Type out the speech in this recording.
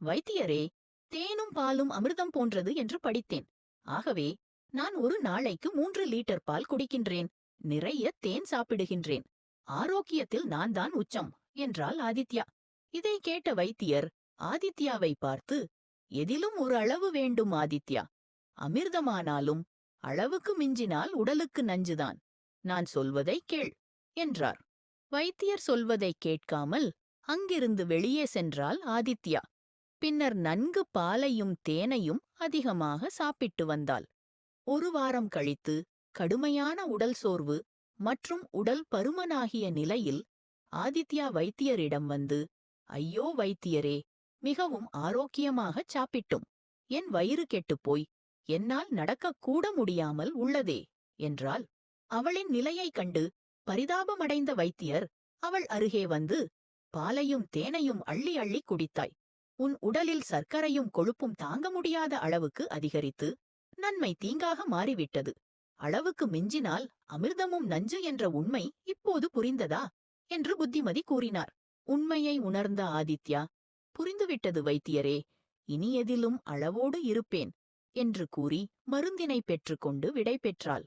வைத்தியரே தேனும் பாலும் அமிர்தம் போன்றது என்று படித்தேன். ஆகவே நான் ஒரு நாளைக்கு மூன்று லீட்டர் பால் குடிக்கின்றேன் நிறைய தேன் சாப்பிடுகின்றேன். ஆரோக்கியத்தில் நான் தான் உச்சம் என்றாள் ஆதித்யா. இதை கேட்ட வைத்தியர் ஆதித்யாவை பார்த்து எதிலும் ஒரு அளவு வேண்டும் ஆதித்யா. அமிர்தமானாலும் அளவுக்கு மிஞ்சினால் உடலுக்கு நஞ்சுதான். நான் சொல்வதை கேள் என்றார். வைத்தியர் சொல்வதைக் கேட்காமல் அங்கிருந்து வெளியே சென்றாள் ஆதித்யா. பின்னர் நன்கு பாலையும் தேனையும் அதிகமாக சாப்பிட்டு வந்தாள். ஒரு வாரம் கழித்து கடுமையான உடல் சோர்வு மற்றும் உடல் பருமனாகிய நிலையில் ஆதித்யா வைத்தியரிடம் வந்து ஐயோ வைத்தியரே மிகவும் ஆரோக்கியமாகச் சாப்பிட்டும். என் வயிறு கெட்டுப்போய் என்னால் நடக்கக் கூட முடியாமல் உள்ளதே என்றால் அவளின் நிலையைக் கண்டு பரிதாபமடைந்த வைத்தியர் அவள் அருகே வந்து பாலையும் தேனையும் அள்ளி அள்ளி குடித்தாய். உன் உடலில் சர்க்கரையும் கொழுப்பும் தாங்க முடியாத அளவுக்கு அதிகரித்து நன்மை தீங்காக மாறிவிட்டது. அளவுக்கு மிஞ்சினால் அமிர்தமும் நஞ்சு என்ற உண்மை இப்போது புரிந்ததா? என்று புத்திமதி கூறினார். உண்மையை உணர்ந்த ஆதித்யா புரிந்துவிட்டது வைத்தியரே இனி எதிலும் அளவோடு இருப்பேன் என்று கூறி மருந்தினை பெற்றுக்கொண்டு விடை பெற்றாள்.